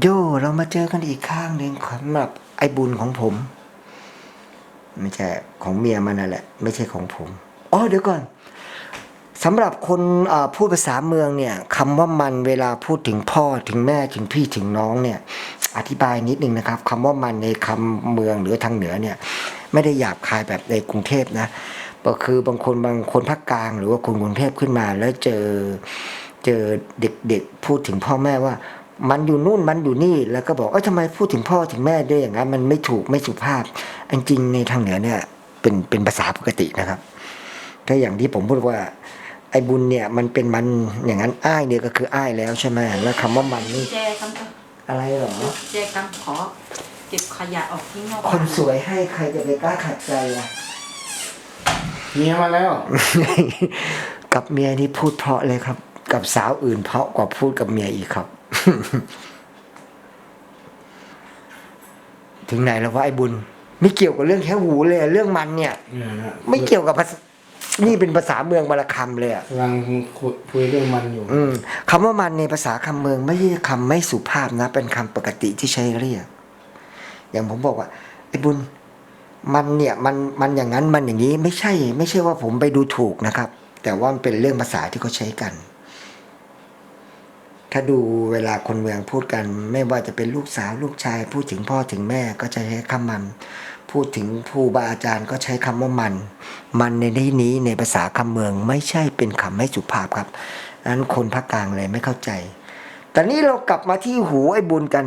โยเรามาเจอกันอีกข้างหนึ่งสำหรับไอ้บุญของผม ไม่ใช่ของเมียมันนั่นแหละ ไม่ใช่ของผมอ๋อเดี๋ยวก่อนสำหรับคนพูดภาษาเมืองเนี่ยคำว่ามันเวลาพูดถึงพ่อถึงแม่ถึงพี่ถึงน้องเนี่ย อธิบายนิดนึงนะครับคำว่ามันในคำเมืองหรือทางเหนือเนี่ย ไม่ได้หยาบคายแบบในกรุงเทพนะก็คือบางคนบางคนภาคกลาง หรือว่าคนกรุงเทพขึ้นมา แล้วเจอเจอเด็กๆพูดถึงพ่อแม่ว่า มันอยู่นู่นมันอยู่นี่แล้วก็บอกเอ้ยทำไมพูดถึงพ่อถึงแม่ด้วยอย่างนั้นมันไม่ถูกไม่สุภาพอันจริงในทางเหนือเนี่ยเป็นเป็นภาษาปกตินะครับก็อย่างที่ผมพูดว่าไอ้บุญเนี่ยมันเป็นมันอย่างนั้นอ้ายเนี่ยก็คืออ้ายแล้วใช่ไหมแล้วคำว่ามันนี่แจคำก็อะไรหรอแจคำขอเก็บขยะออกทิ้งนอกคนสวยให้ใครจะไปกล้าขัดใจล่ะเมียมาแล้ว กับเมียนี่พูดเพราะเลยครับ กับสาวอื่นเพราะกว่าพูดกับเมียอีกครับ ถึงไหนแล้วว่าไอ้บุญ ไม่เกี่ยวกับเรื่องแค่หูเลยอะเรื่องมันเนี่ย เนี่ยนะไม่เกี่ยวกับภาษานี่เป็นภาษาเมืองบาลคำเลยอะกำลังคุยคุยเรื่องมันอยู่ อืมคำว่ามันในภาษาคำเมืองไม่ใช่คำไม่สุภาพนะ เป็นคำปกติที่ใช้เรียก อย่างผมบอกว่าไอ้บุญ มันเนี่ยมันมันอย่างนั้นมันอย่างนี้ ไม่ใช่ ไม่ใช่ว่าผมไปดูถูกนะครับ แต่ว่ามันเป็นเรื่องภาษาที่เขาใช้กัน ถ้าดูเวลาคนเมืองพูดกัน ไม่ว่าจะเป็นลูกสาวลูกชาย พูดถึงพ่อถึงแม่ก็จะใช้คำมัน พูดถึงครูบาอาจารย์ก็ใช้คำว่ามัน มันในที่นี้ในภาษาคำเมืองไม่ใช่เป็นคำไม่สุภาพครับนั้นคนภาคกลางเลยไม่เข้าใจ แต่นี้เรากลับมาที่หูไอ้บุญกัน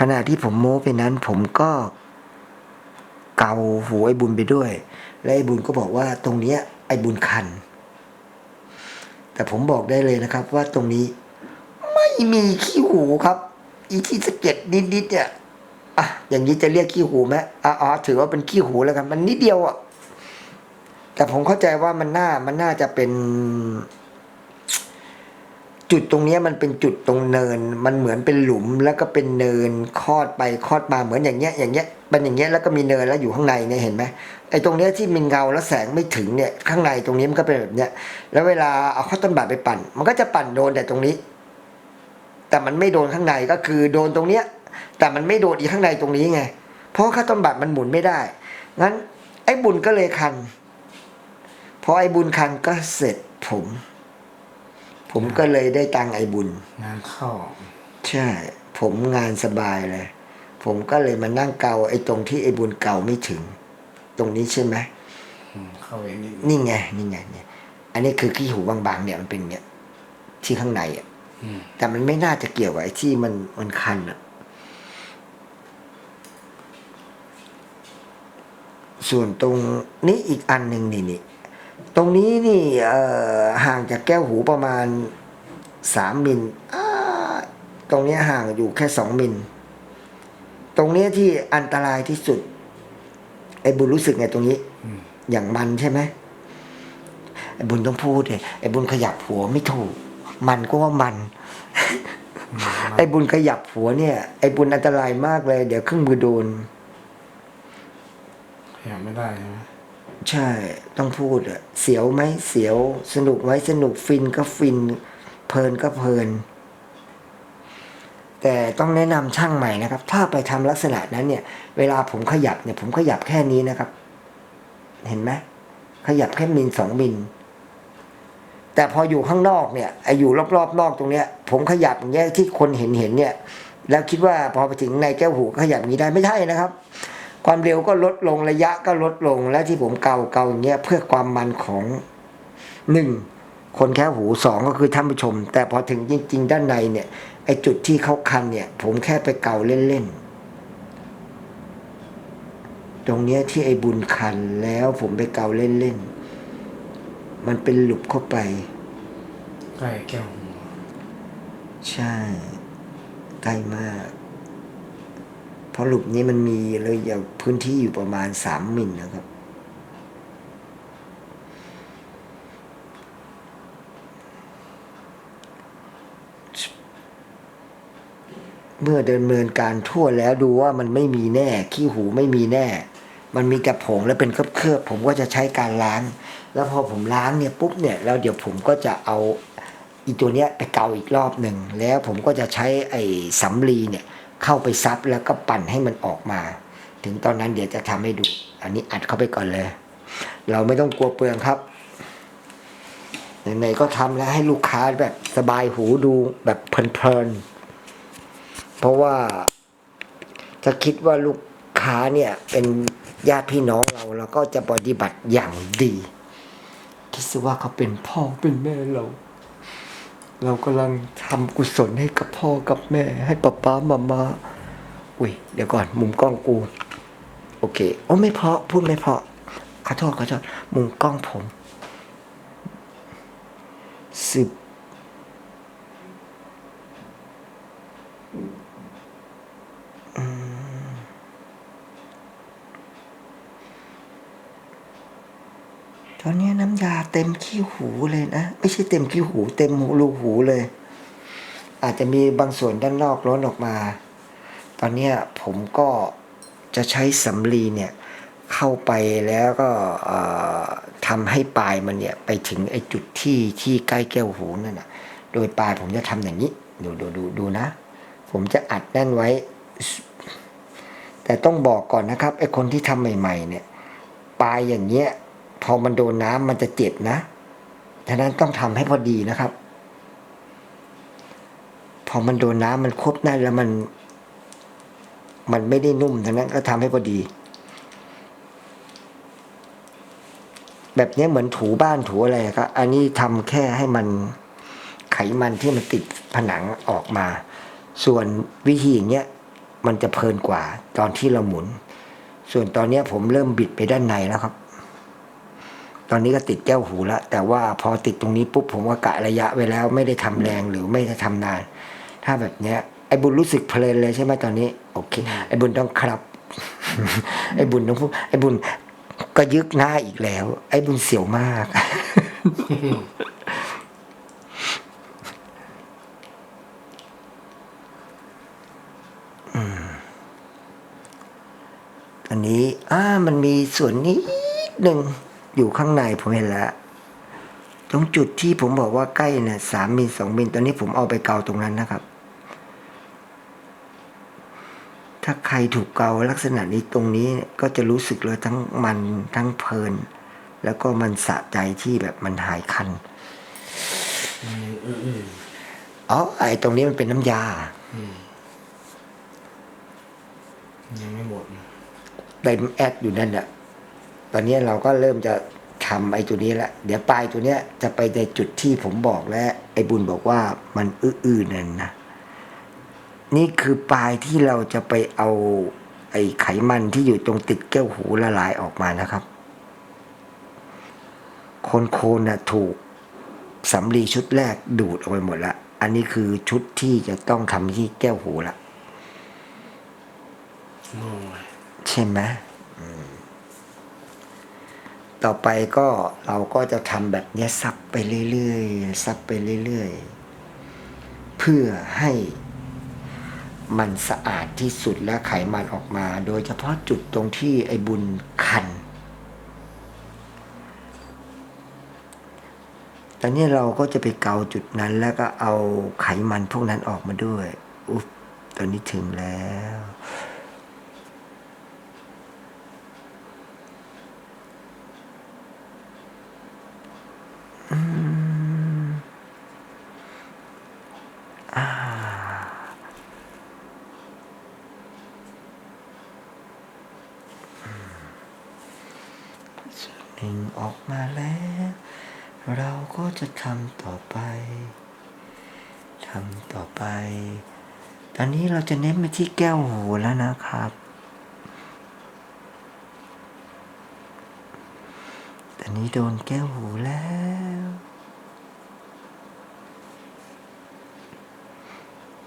ขณะที่ผมโม้ไปนั้น ผมก็เกาหูไอ้บุญไปด้วย และไอ้บุญก็บอกว่าตรงเนี้ยไอ้บุญคัน แต่ผมบอกได้เลยนะครับว่าตรงนี้ ไม่มีขี้หูครับ อีที่สะเก็ดนิดๆเนี่ยอะอย่างนี้จะเรียกขี้หูไหมอะอ๋อถือว่าเป็นขี้หูแล้วกันมันนิดเดียวอะแต่ผมเข้าใจว่ามันน่ามันน่าจะเป็น จุดตรงนี้มันเป็นจุดตรงเนิน มันเหมือนเป็นหลุมแล้วก็เป็นเนินคลอดไปคลอดมาเหมือนอย่างเงี้ยอย่างเงี้ยเป็นอย่างเงี้ยแล้วก็มีเนินแล้วอยู่ข้างในเนี่ยเห็นไหมไอ้ตรงเนี้ยที่มีเงาแล้วแสงไม่ถึงเนี่ยข้างในตรงนี้มันก็เป็นแบบเนี้ยแล้วเวลาเอาข้าวต้นบาทไปปั่น มันก็จะปั่นโดนแต่ตรงนี้ แต่มันไม่โดนข้างในก็คือโดนตรงเนี้ยแต่มันไม่โดนอีกข้างในตรงนี้ไง เพราะข้าวต้นบาทมันหมุนไม่ได้งั้น ไอ้บุญก็เลยคันพอไอ้บุญคันก็เสร็จผม ผมก็เลยได้ตังค์ไอ้บุญ งานเข้า ใช่ ผมงานสบายเลย ผมก็เลยมานั่งเกาไอ้ตรงที่ไอ้บุญเกาไม่ถึง ตรงนี้ใช่ไหมอืมเข้าเองนี่นี่ไงนี่ไงเนี่ย อันนี้คือขี้หูบางๆเนี่ยมันเป็นเนี่ยที่ข้างในอะอืมแต่มันไม่น่าจะเกี่ยวกับไอ้ที่มันมันคันอะ ส่วนตรงนี้อีกอันหนึ่งนี่นี่ ตรงนี้นี่เอ่อห่างจากแก้วหูประมาณสามมิลอ่าตรงเนี้ยห่างอยู่แค่สองมิล ตรงเนี้ยที่อันตรายที่สุด ไอ้บุญรู้สึกไงตรงนี้อืมอย่างมันใช่ไหมไอ้บุญต้องพูดเลยไอ้บุญขยับหัวไม่ถูก มันก็ว่ามันอืมไอ้บุญขยับหัวเนี่ย ไอ้บุญอันตรายมากเลย เดี๋ยวเครื่องมือโดนขยับไม่ได้ใช่ไหม ใช่ต้องพูดอะเสียวไหมเสียว สนุกไหมสนุกฟินก็ฟิน เพลินก็เพลิน แต่ต้องแนะนำช่างใหม่นะครับ ถ้าไปทำลักษณะนั้นเนี่ย เวลาผมขยับเนี่ย ผมขยับแค่นี้นะครับ เห็นไหมขยับแค่มิลสองมิลแต่พออยู่ข้างนอกเนี่ยไออยู่รอบๆนอกตรงเนี้ย ผมขยับอย่างเงี้ยที่คนเห็นเห็นเนี่ย แล้วคิดว่าพอไปถึงในแก้วหูขยับอย่างนี้ได้ไม่ใช่นะครับ ความเร็วก็ลดลงระยะก็ลดลงและที่ผมเกาเกาอย่างเงี้ยเพื่อความมันของหนึ่งคนแค่หูสองก็คือท่านผู้ชม แต่พอถึงจริง ๆ ด้านในเนี่ยไอจุดที่เขาคันเนี่ย ผมแค่ไปเกาเล่นๆตรงเนี้ยที่ไอบุญคันแล้วผมไปเกาเล่นๆมันเป็นหลุบเข้าไปใกล้แก้วหูใช่ใกล้มาก เพราะหลุมนี้มันมีเลยอย่างพื้นที่อยู่ประมาณสามมิลนะครับ เมื่อเดำเนินการทั่วแล้วดูว่ามันไม่มีแน่ ขี้หูไม่มีแน่ มันมีแต่ผงแล้วเป็นเคลือบๆผมก็จะใช้การล้าง แล้วพอผมล้างเนี่ยปุ๊บเนี่ยแล้วเดี๋ยวผมก็จะเอาอีตัวเนี้ยไปเกาอีกรอบหนึ่งแล้วผมก็จะใช้ไอ้สำลีเนี่ย เข้าไปซับแล้วก็ปั่นให้มันออกมา ถึงตอนนั้นเดี๋ยวจะทำให้ดู อันนี้อัดเข้าไปก่อนเลย เราไม่ต้องกลัวเปลืองครับไหนๆก็ทำแล้วให้ลูกค้าแบบสบายหูดูแบบเพลินๆเพราะว่าถ้าคิดว่าลูกค้าเนี่ยเป็นญาติพี่น้องเราเราก็จะปฏิบัติอย่างดี คิดซะว่าเขาเป็นพ่อเป็นแม่เรา เรากำลังทำกุศลให้กับพ่อกับแม่ ให้ป้าป้ามามาอุ้ยเดี๋ยวก่อน มุมกล้องกู โอเคโอ้ไม่เพราะพูดไม่เพราะขอโทษขอโทษมุมกล้องผมสิบอืมตอนนี้น้ำยา เต็มขี้หูเลยนะ ไม่ใช่เต็มขี้หู เต็มหูรูหูเลย อาจจะมีบางส่วนด้านนอกล้นออกมา ตอนนี้ผมก็จะใช้สำลีเนี่ยเข้าไปแล้วก็ทำให้ปลายมันเนี่ยไปถึงไอ้จุดที่ที่ใกล้แก้วหูนั่นนะโดยปลายผมจะทำอย่างนี้ ดูดูดูดูนะ ผมจะอัดแน่นไว้ แต่ต้องบอกก่อนนะครับไอ้คนที่ทำใหม่ ๆ เนี่ยปลายอย่างเงี้ย พอมันโดนน้ำมันจะเจ็บนะฉะนั้นต้องทำให้พอดีนะครับ พอมันโดนน้ำมันคบแน่นแล้วมัน มันไม่ได้นุ่มฉะนั้นก็ทำให้พอดี แบบนี้เหมือนถูบ้านถูอะไรครับอันนี้ทำแค่ให้มันไขมันที่มันติดผนังออกมา ส่วนวิธีอย่างเงี้ยมันจะเพลินกว่าตอนที่เราหมุน ส่วนตอนนี้ผมเริ่มบิดไปด้านในแล้วครับ ตอนนี้ก็ติดแก้วหูแล้วแต่ว่าพอติดตรงนี้ปุ๊บผมก็กะระยะไว้แล้วไม่ได้ทำแรงหรือไม่ได้ทำนาน ถ้าแบบเนี้ยไอ้บุญรู้สึกเพลินเลยใช่ไหมตอนนี้โอเคไอ้บุญต้องครับ ไอ้บุญต้องพูดไอ้บุญก็ยึกหน้าอีกแล้ว ไอ้บุญเสียวมากอันนี้อ่ามันมีส่วนนี้หนึ่ง อยู่ข้างในผมเห็นแล้ว ตรงจุดที่ผมบอกว่าใกล้เนี่ยสามมิลสองมิลตอนนี้ผมเอาไปเกาตรงนั้นนะครับ ถ้าใครถูกเกาลักษณะนี้ตรงนี้ก็จะรู้สึกเลยทั้งมันทั้งเพลิน แล้วก็มันสะใจที่แบบมันหายคันอืมอืมอืมอ๋อไอ้ตรงนี้มันเป็นน้ำยายังไม่หมดนะเต็มแอดอยู่นั่นแหละ ตอนนี้เราก็เริ่มจะทำไอ้ตัวนี้ละเดี๋ยวปลายตัวเนี้ยจะไปในจุดที่ผมบอกแล้ว ไอ้บุญบอกว่ามันอื้อๆนั่นนะนี่คือปลายที่เราจะไปเอา ไอ้ไขมันที่อยู่ตรงติดแก้วหูละลายออกมานะครับ คนโคนน่ะถูกสำลีชุดแรกดูดออกไปหมดละอันนี้คือชุดที่จะต้องทำที่แก้วหูละโอ้ยใช่ไหมอืม ต่อไปก็เราก็จะทำแบบนี้ซับไปเรื่อยๆซับไปเรื่อยๆ เพื่อให้มันสะอาดที่สุดและไขมันออกมา โดยเฉพาะจุดตรงที่ไอ้บุญคันตอนนี้เราก็จะไปเกาจุดนั้นแล้วก็เอาไขมันพวกนั้นออกมาด้วยอุ๊บตอนนี้ถึงแล้ว หนึ่งออกมาแล้ว เราก็จะทำต่อไปทำต่อไป ตอนนี้เราจะเน้นไปที่แก้วหูแล้วนะครับตอนนี้โดนแก้วหูแล้ว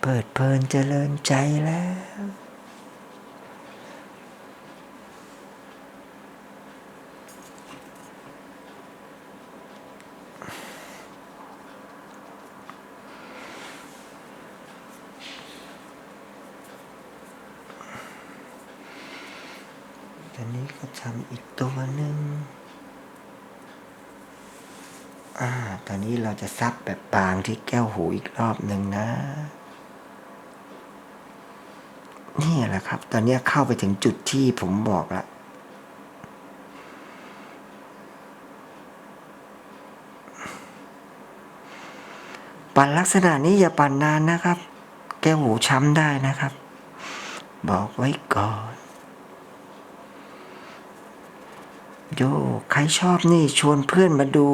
เปิดเพลินเจริญใจแล้วตอนนี้ก็ทำอีกตัวหนึ่งอ่า ตอนนี้เราจะซับแบบบางที่แก้วหูอีกรอบหนึ่งนะ นี่แหละครับ ตอนนี้เข้าไปถึงจุดที่ผมบอกละปั่นลักษณะนี้อย่าปั่นนานนะครับ แก้วหูช้ำได้นะครับ บอกไว้ก่อน โยใครชอบนี่ชวนเพื่อนมาดู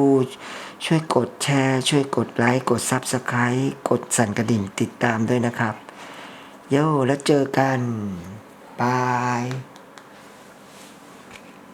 ช่วยกดแชร์ ช่วยกดไลค์ กดซับสไคร b ์กดสั่นกระดิ่งติดตามด้วยนะครับ โยแล้วเจอกัน บาย